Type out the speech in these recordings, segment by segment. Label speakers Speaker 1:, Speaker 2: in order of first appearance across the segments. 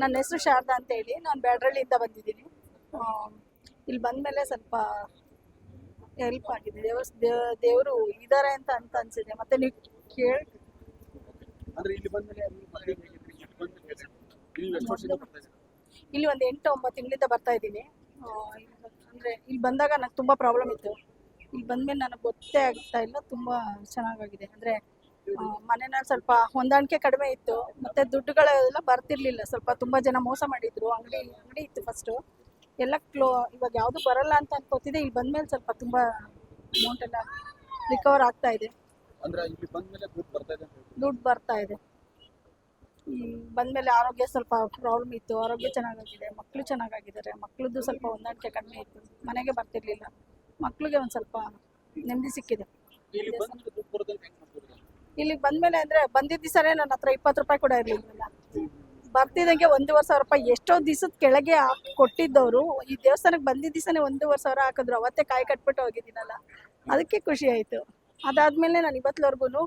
Speaker 1: ನನ್ನ ಹೆಸರು ಶಾರದಾ ಅಂತ ಹೇಳಿ. ನಾನು ಬ್ಯಾಡ್ರಳ್ಳಿಯಿಂದ ಬಂದಿದ್ದೀನಿ. ಇಲ್ಲಿ ಬಂದಮೇಲೆ ಸ್ವಲ್ಪ ಹೆಲ್ಪ್ ಆಗಿದೆ. ದೇವಸ್ ದೇವರು ಇದ್ದಾರೆ ಅಂತ ಅಂತ ಅನ್ಸಿದೆ. ಮತ್ತೆ ನೀವು ಕೇಳಿ
Speaker 2: ಇಲ್ಲಿ
Speaker 1: ಒಂದು ಎಂಟು ಒಂಬತ್ತು ತಿಂಗಳಿಂದ ಬರ್ತಾ ಇದ್ದೀನಿ. ಅಂದರೆ ಇಲ್ಲಿ ಅಂದ್ರೆ ಇಲ್ಲಿ ಬಂದಾಗ ನನಗೆ ತುಂಬ ಪ್ರಾಬ್ಲಮ್ ಇತ್ತು. ಇಲ್ಲಿ ಬಂದಮೇಲೆ ನನಗೆ ಗೊತ್ತೇ ಆಗ್ತಾ ಇಲ್ಲ. ತುಂಬ ಚೆನ್ನಾಗಾಗಿದೆ. ಅಂದರೆ ಮನೆಯಲ್ಲಿ ಸ್ವಲ್ಪ ಹೊಂದಾಣಿಕೆ ಕಡಿಮೆ ಇತ್ತು. ಮತ್ತೆ ದುಡ್ಡುಗಳೆಲ್ಲ ಬರ್ತಿರ್ಲಿಲ್ಲ. ಸ್ವಲ್ಪ ತುಂಬಾ ಜನ ಮೋಸ ಮಾಡಿದ್ರು. ಅಂಗಡಿ ಅಂಗಡಿ ಇತ್ತು ಫಸ್ಟು ಎಲ್ಲ ಕ್ಲೋ ಇವಾಗ ಯಾವುದು ಬರಲ್ಲ ಅಂತ ಅನ್ಕೋತಿದ್ದೆ ಇಲ್ಲಿ ಬಂದ್ಮೇಲೆ ಸ್ವಲ್ಪ ತುಂಬಾ ಅಮೌಂಟ್ ಎಲ್ಲ ರಿಕವರ್ ಆಗ್ತಾ ಇದೆ.
Speaker 2: ಅಂದ್ರೆ ಇಲ್ಲಿ ಬಂದ್ಮೇಲೆ ದುಡ್ಡು ಬರ್ತಾ ಇದೆ.
Speaker 1: ದುಡ್ಡು ಬರ್ತಾ ಬಂದ್ಮೇಲೆ ಆರೋಗ್ಯ ಸ್ವಲ್ಪ ಪ್ರಾಬ್ಲಮ್ ಇತ್ತು. ಆರೋಗ್ಯ ಚೆನ್ನಾಗಾಗಿದೆ. ಮಕ್ಕಳು ಚೆನ್ನಾಗಾಗಿದ್ದಾರೆ. ಮಕ್ಕಳದ್ದು ಸ್ವಲ್ಪ ಹೊಂದಾಣಿಕೆ ಕಡಿಮೆ ಇತ್ತು. ಮನೆಗೆ ಬರ್ತಿರ್ಲಿಲ್ಲ. ಮಕ್ಕಳಿಗೆ ಒಂದು ಸ್ವಲ್ಪ ನೆಮ್ಮದಿ ಸಿಕ್ಕಿದೆ. ಇಲ್ಲಿಗೆ ಬಂದ್ಮೇಲೆ ಅಂದ್ರೆ ಬಂದಿದ್ದ ದಿವಸನೇ ನನ್ನ ಹತ್ರ ಇಪ್ಪತ್ತು ರೂಪಾಯಿ ಕೂಡ ಇರಲಿಲ್ಲ. ಬರ್ತಿದ್ದಂಗೆ ಒಂದೂವರೆ ಸಾವಿರ ರೂಪಾಯಿ ಎಷ್ಟೋ ದಿವಸದ ಕೆಳಗೆ ಕೊಟ್ಟಿದ್ದವರು, ಈ ದೇವಸ್ಥಾನಕ್ಕೆ ಬಂದಿದ್ದ ದಿವಸನೇ ಒಂದೂವರೆ ಸಾವಿರ ಹಾಕಿದ್ರು, ಅವತ್ತೇ ಕಾಯಿ ಕಟ್ಬಿಟ್ಟು ಹೋಗಿದ್ದೀನಲ್ಲ. ಅದಕ್ಕೆ ಖುಷಿ ಆಯಿತು. ಅದಾದ್ಮೇಲೆ ನಾನು ಇವತ್ತುವರೆಗೂ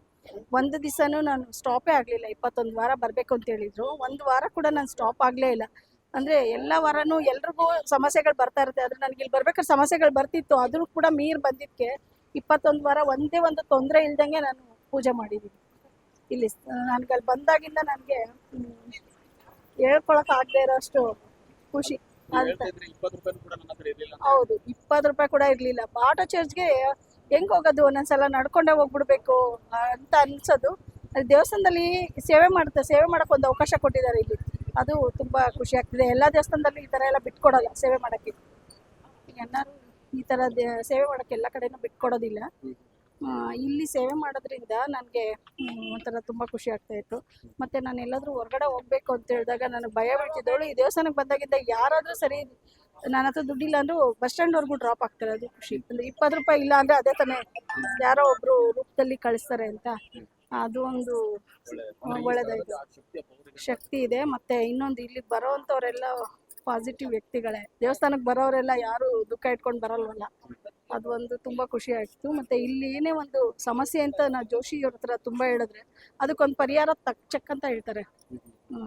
Speaker 1: ಒಂದು ದಿವಸನೂ ನಾನು ಸ್ಟಾಪೇ ಆಗಲಿಲ್ಲ. ಇಪ್ಪತ್ತೊಂದು ವಾರ ಬರಬೇಕು ಅಂತ ಹೇಳಿದ್ರು. ಒಂದು ವಾರ ಕೂಡ ನಾನು ಸ್ಟಾಪ್ ಆಗಲೇ ಇಲ್ಲ. ಅಂದರೆ ಎಲ್ಲ ವಾರನೂ ಎಲ್ರಿಗೂ ಸಮಸ್ಯೆಗಳು ಬರ್ತಾ ಇರುತ್ತೆ. ಆದರೆ ನನಗೆ ಇಲ್ಲಿ ಬರ್ಬೇಕಾದ್ರೆ ಸಮಸ್ಯೆಗಳು ಬರ್ತಿತ್ತು. ಆದರೂ ಕೂಡ ಮೀರ್ ಬಂದಿದ್ದಕ್ಕೆ ಇಪ್ಪತ್ತೊಂದು ವಾರ ಒಂದೇ ಒಂದು ತೊಂದರೆ ಇಲ್ದಂಗೆ ನಾನು ಪೂಜೆ ಮಾಡಿದ್ದೀನಿ ಇಲ್ಲಿ ನನಗೆ ಅಲ್ಲಿ ಬಂದಾಗಿಂದ ನನಗೆ ಹೇಳ್ಕೊಳಕ್ ಆಗದೆ ಇರೋಷ್ಟು ಖುಷಿ. ಹೌದು ಇಪ್ಪತ್ತು ರೂಪಾಯಿ ಕೂಡ ಇರಲಿಲ್ಲ. ಆಟೋ ಚಾರ್ಜ್ಗೆ ಹೆಂಗ್ ಹೋಗೋದು? ಒಂದೊಂದ್ಸಲ ನಡ್ಕೊಂಡೇ ಹೋಗ್ಬಿಡ್ಬೇಕು ಅಂತ ಅನ್ಸೋದು. ಅಲ್ಲಿ ದೇವಸ್ಥಾನದಲ್ಲಿ ಸೇವೆ ಮಾಡುತ್ತೆ ಸೇವೆ ಮಾಡಕ್ ಒಂದು ಅವಕಾಶ ಕೊಟ್ಟಿದ್ದಾರೆ ಇಲ್ಲಿ. ಅದು ತುಂಬಾ ಖುಷಿ ಆಗ್ತಿದೆ. ಎಲ್ಲಾ ದೇವಸ್ಥಾನದಲ್ಲಿ ಈ ತರ ಎಲ್ಲ ಬಿಟ್ಕೊಡಲ್ಲ ಸೇವೆ ಮಾಡಕ್ಕೆ. ಎಲ್ಲರೂ ಈ ತರ ಸೇವೆ ಮಾಡಕ್ಕೆ ಎಲ್ಲ ಕಡೆನೂ ಬಿಟ್ಕೊಡೋದಿಲ್ಲ. ಇಲ್ಲಿ ಸೇವೆ ಮಾಡೋದ್ರಿಂದ ನನಗೆ ಒಂಥರ ತುಂಬ ಖುಷಿ ಆಗ್ತಾ ಇತ್ತು. ಮತ್ತು ನಾನು ಎಲ್ಲಾದರೂ ಹೊರಗಡೆ ಹೋಗ್ಬೇಕು ಅಂತ ಹೇಳಿದಾಗ ನನಗೆ ಭಯ ಬಿಡ್ತಿದ್ದವಳು ಈ ದೇವಸ್ಥಾನಕ್ಕೆ ಬಂದಾಗಿಂದ ಯಾರಾದರೂ ಸರಿ, ನನ್ನ ಹತ್ರ ದುಡ್ಡಿಲ್ಲ ಅಂದರೂ ಬಸ್ ಸ್ಟ್ಯಾಂಡ್ವರೆಗೂ ಡ್ರಾಪ್ ಆಗ್ತಾರೆ, ಅದು ಖುಷಿ. ಅಂದರೆ ಇಪ್ಪತ್ತು ರೂಪಾಯಿ ಇಲ್ಲ ಅಂದರೆ ಅದೇ ತಾನೇ ಯಾರೋ ಒಬ್ಬರು ರೂಪದಲ್ಲಿ ಕಳಿಸ್ತಾರೆ ಅಂತ. ಅದು ಒಂದು
Speaker 2: ಒಳ್ಳೆಯದಾಯಿತು. ಶಕ್ತಿ
Speaker 1: ಇದೆ. ಮತ್ತು ಇನ್ನೊಂದು ಇಲ್ಲಿ ಬರೋವಂಥವರೆಲ್ಲ ಪಾಸಿಟಿವ್ ವ್ಯಕ್ತಿಗಳೇ. ದೇವಸ್ಥಾನಕ್ಕೆ ಬರೋರೆಲ್ಲ ಯಾರು ದುಃಖ ಇಟ್ಕೊಂಡು ಬರಲ್ವಲ್ಲ. ಅದು ಒಂದು ತುಂಬ ಖುಷಿ ಆಯಿತು. ಮತ್ತೆ ಇಲ್ಲಿ ಏನೇ ಒಂದು ಸಮಸ್ಯೆ ಅಂತ ನಾ ಜೋಶಿ ಅವ್ರ ಹತ್ರ ತುಂಬ ಹೇಳಿದ್ರೆ ಅದಕ್ಕೊಂದು ಪರಿಹಾರ ತಕ್ ಚಕ್ ಅಂತ ಹೇಳ್ತಾರೆ.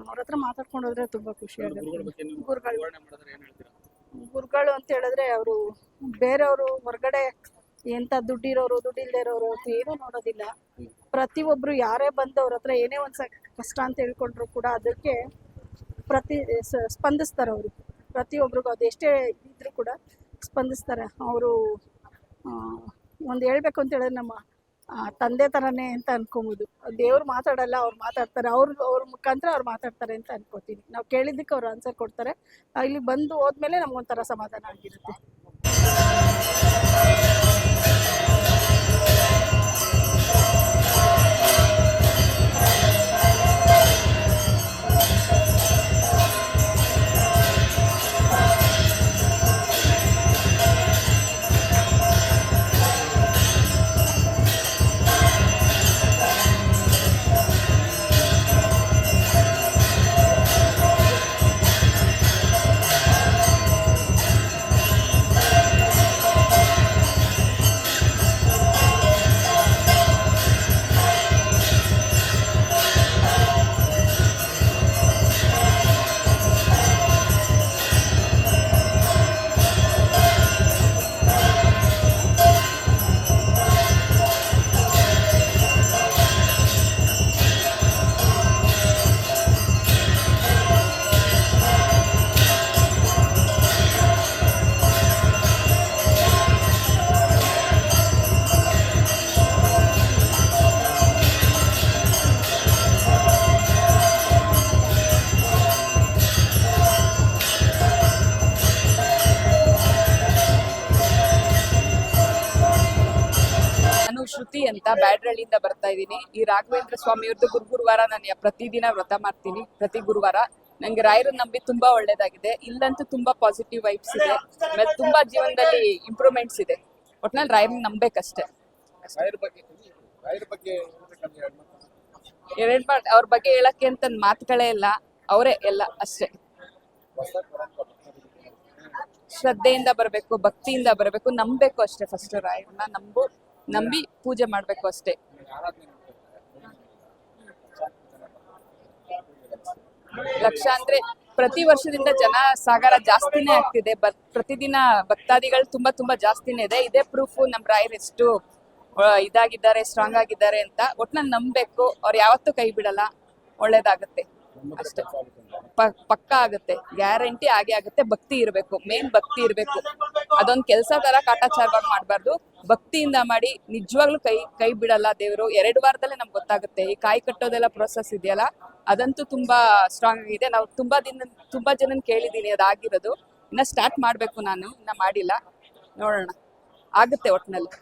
Speaker 1: ಅವ್ರ ಹತ್ರ ಮಾತಾಡ್ಕೊಂಡು ಹೋದ್ರೆ ತುಂಬ ಖುಷಿ
Speaker 2: ಗುರುಗಳ
Speaker 1: ಆಗುತ್ತೆ. ಗುರುಗಳು ಗುರುಗಳು ಅಂತ ಹೇಳಿದ್ರೆ ಅವರು ಬೇರೆಯವರು ಹೊರಗಡೆ ಎಂತ ದುಡ್ಡಿರೋರು ದುಡ್ಡಿಲ್ಲದೆ ಇರೋರು ಅಂತ ಏನೂ ನೋಡೋದಿಲ್ಲ. ಪ್ರತಿಯೊಬ್ಬರು ಯಾರೇ ಬಂದು ಅವ್ರ ಹತ್ರ ಏನೇ ಒಂದು ಕಷ್ಟ ಅಂತ ಹೇಳ್ಕೊಂಡ್ರು ಕೂಡ ಅದಕ್ಕೆ ಪ್ರತಿ ಸ್ಪಂದಿಸ್ತಾರೆ ಅವರು. ಪ್ರತಿಯೊಬ್ರಿಗೂ ಅದು ಎಷ್ಟೇ ಇದ್ರೂ ಕೂಡ ಸ್ಪಂದಿಸ್ತಾರೆ. ಅವರು ಒಂದು ಹೇಳ್ಬೇಕು ಅಂತ ಹೇಳಿದ್ರೆ ನಮ್ಮ ತಂದೆ ಥರನೇ ಅಂತ ಅನ್ಕೊಬೋದು. ದೇವ್ರು ಮಾತಾಡಲ್ಲ, ಅವ್ರು ಮಾತಾಡ್ತಾರೆ. ಅವ್ರ ಅವ್ರ ಮುಖಾಂತರ ಅವ್ರು ಮಾತಾಡ್ತಾರೆ ಅಂತ ಅನ್ಕೋತೀನಿ. ನಾವು ಕೇಳಿದ್ದಕ್ಕೆ ಅವ್ರು ಆನ್ಸರ್ ಕೊಡ್ತಾರೆ. ಇಲ್ಲಿ ಬಂದು ಹೋದ್ಮೇಲೆ ನಮ್ಗೊಂಥರ ಸಮಾಧಾನ ಆಗಿರುತ್ತೆ.
Speaker 3: ಶ್ರುತಿ ಅಂತ ಬ್ಯಾಡ್ರಳ್ಳಿಯಿಂದ ಬರ್ತಾ ಇದ್ದೀನಿ. ಈ ರಾಘವೇಂದ್ರ ಸ್ವಾಮಿಯವ್ರದ್ದು ಗುರು ಗುರುವಾರ ನಾನು ಪ್ರತಿದಿನ ವ್ರತ ಮಾಡ್ತೀನಿ ಪ್ರತಿ ಗುರುವಾರ. ನಂಗೆ ರಾಯರನ್ನ ನಂಬಿ ತುಂಬಾ ಒಳ್ಳೇದಾಗಿದೆ. ಇಲ್ಲಂತೂ ತುಂಬಾ ಪಾಸಿಟಿವ್ ವೈಬ್ಸ್ ಇದೆ. ಮತ್ತೆ ತುಂಬಾ ಜೀವನದಲ್ಲಿ ಇಂಪ್ರೂವ್ಮೆಂಟ್ಸ್ ಇದೆ. ಒಟ್ನಲ್ಲಿ ರಾಯರನ್ನ ನಂಬೇಕಷ್ಟೇ.
Speaker 2: ರಾಯರ ಹೇಳ್ಬೇಕಂದ್ರೆ ಎರಡು
Speaker 3: ಮಾಡ್ ಅವ್ರ ಬಗ್ಗೆ ಹೇಳಕ್ಕೆ ಅಂತ ಮಾತುಗಳೇ ಇಲ್ಲ. ಅವರೇ ಎಲ್ಲ ಅಷ್ಟೇ. ಶ್ರದ್ಧೆಯಿಂದ ಬರಬೇಕು ಭಕ್ತಿಯಿಂದ ಬರಬೇಕು ನಂಬಬೇಕು ಅಷ್ಟೇ ಫಸ್ಟ್ ರಾಯರನ್ನ. ನಂಬು. ನಂಬಿ ಪೂಜೆ ಮಾಡ್ಬೇಕು ಅಷ್ಟೇ. ಲಕ್ಷ ಅಂದ್ರೆ ಪ್ರತಿ ವರ್ಷದಿಂದ ಜನ ಸಾಗರ ಜಾಸ್ತಿನೇ ಆಗ್ತಿದೆ. ಬಟ್ ಪ್ರತಿದಿನ ಭಕ್ತಾದಿಗಳು ತುಂಬಾ ತುಂಬಾ ಜಾಸ್ತಿನೇ ಇದೆ. ಇದೇ ಪ್ರೂಫ್ ನಮ್ ರಾಯರ್ ಎಷ್ಟು ಇದಾಗಿದ್ದಾರೆ ಸ್ಟ್ರಾಂಗ್ ಆಗಿದ್ದಾರೆ ಅಂತ ಒಟ್ನಲ್ಲಿ ನಂಬಬೇಕು. ಅವ್ರು ಯಾವತ್ತೂ ಕೈ ಬಿಡಲ್ಲ. ಒಳ್ಳೇದಾಗತ್ತೆ. ಅಷ್ಟೇ. ಪಕ್ಕ ಆಗುತ್ತೆ. ಗ್ಯಾರಂಟಿ ಆಗೇ ಆಗುತ್ತೆ. ಭಕ್ತಿ ಇರಬೇಕು. ಮೇನ್ ಭಕ್ತಿ ಇರಬೇಕು. ಅದೊಂದು ಕೆಲಸ ತರ ಕಾಟಾಚಾರವಾಗಿ ಮಾಡಬಾರ್ದು. ಭಕ್ತಿಯಿಂದ ಮಾಡಿ ನಿಜವಾಗ್ಲೂ ಕೈ ಕೈ ಬಿಡಲ್ಲ ದೇವರು. ಎರಡು ವಾರದಲ್ಲೇ ನಮ್ಗೆ ಗೊತ್ತಾಗುತ್ತೆ. ಈ ಕಾಯಿ ಕಟ್ಟೋದೆಲ್ಲ ಪ್ರೊಸೆಸ್ ಇದೆಯಲ್ಲ? ಅದಂತೂ ತುಂಬಾ ಸ್ಟ್ರಾಂಗ್ ಆಗಿದೆ. ನಾವು ತುಂಬಾ ದಿನ, ತುಂಬಾ ಜನನ್ ಕೇಳಿದ್ದೀನಿ ಅದಾಗಿರೋದು ಇನ್ನ ಸ್ಟಾರ್ಟ್ ಮಾಡ್ಬೇಕು ನಾನು. ಇನ್ನ ಮಾಡಿಲ್ಲ. ನೋಡೋಣ. ಆಗುತ್ತೆ ಒಟ್ನಲ್ಲಿ.